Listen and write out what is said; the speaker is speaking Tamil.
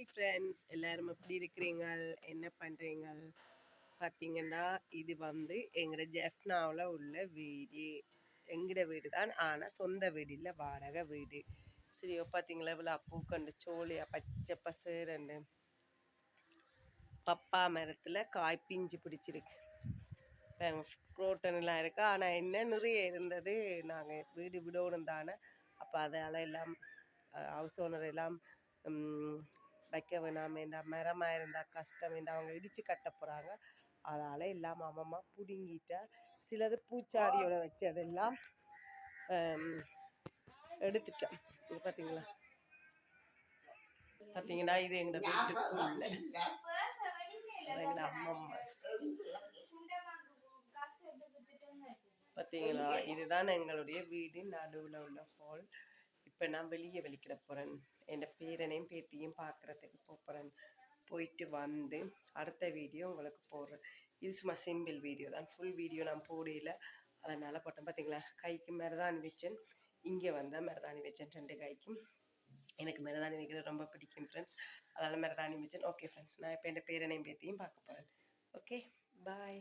ஹாய் ஃப்ரெண்ட்ஸ் எல்லாரும் எப்படி இருக்கிறீங்க என்ன பண்ணுறீங்க பார்த்தீங்கன்னா இது வந்து எங்களோட ஜெஃப்னாவில் உள்ள வீடு. எங்களோட வீடு தான் ஆனால் சொந்த வீடு இல்லை வாடகை வீடு. சரியோ பார்த்தீங்களா இவ்வளோ பூக்கண்டு சோழியா பச்சை பசேரண்டு பப்பா மரத்தில் காய் பிஞ்சு பிடிச்சிருக்கு. புரோட்டன்லாம் இருக்குது ஆனால் என்ன நிறைய இருந்தது? நாங்கள் வீடு விடணும் தானே அப்போ அதால் எல்லாம் ஹவுஸ் ஓனர் எல்லாம் வைக்க வேணாம் வேண்டாம் மரமாக இருந்தால் கஷ்டம் வேண்டாம் அவங்க இடித்து கட்ட போகிறாங்க அதனால் எல்லாம் அம்மம்மா பிடுங்கிட்டா. சிலது பூச்சாடியோட வச்சதெல்லாம் எடுத்துட்டேன். இது பார்த்தீங்களா பார்த்தீங்கன்னா இது எங்கள் வீட்டுக்குள்ள எங்கள் அம்மம்மா பார்த்தீங்களா இதுதான் எங்களுடைய வீடு நடுவில் உள்ள ஹால் இப்போ நான் வெளியே வெளிக்கிட போகிறேன் வீரனையும் பேத்தியும் பார்க்குறதுக்கு போகிறேன் போயிட்டு வந்து அடுத்த வீடியோ உங்களுக்கு போடுறேன். இது சும்மா சிம்பிள் வீடியோ தான். ஃபுல் வீடியோ நான் போடையில் அதனால் போட்டேன். பார்த்தீங்களா கைக்கு மருதாணி வச்சேன். இங்கே வந்தால் மருதாணி வச்சேன். ரெண்டு கைக்கும். எனக்கு மருதாணி வைக்கிறது ரொம்ப பிடிக்கும் ஃப்ரெண்ட்ஸ் அதனால் மருதாணி வச்சேன். ஓகே ஃப்ரெண்ட்ஸ் நான் இப்போ என் பேரனையும் பேத்தியும் பார்க்க போகிறேன் ஓகே பாய்